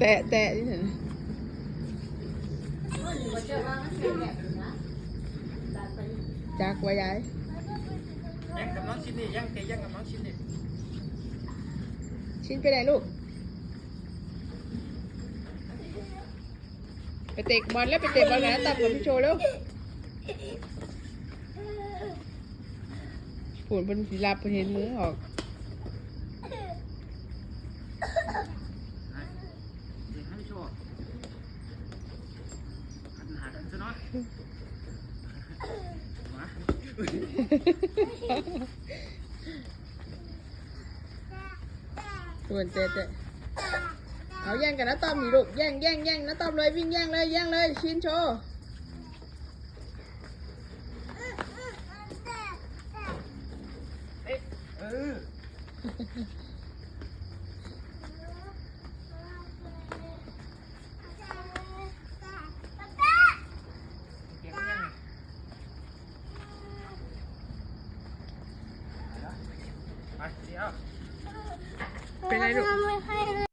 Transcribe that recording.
แตะแตะนี่เห็นจักไว้ยายยังกับน้องชิ้นนี่ยังเตะยังกับน้องชิ้นนี่ชิ้นไปไหนลูก ไปเตะบอลแล้วไปเตะบอลแล้วตับกับพี่โชว์แล้วผุนเป็นสีลับเป็นเห็นมือออก ให้โชว์หันหากันซะเนาะมา ส่วนเตะเตะเอาแย่งกันนะต้อมนี่ลูกแย่งแย่งแย่งนะต้อมเลยวิ่งแย่งเลยแย่งเลยชินโชว์ เอ๊ะเออเก็บยังไปเดี๋ยว เป็นไรลูก ไม่ให้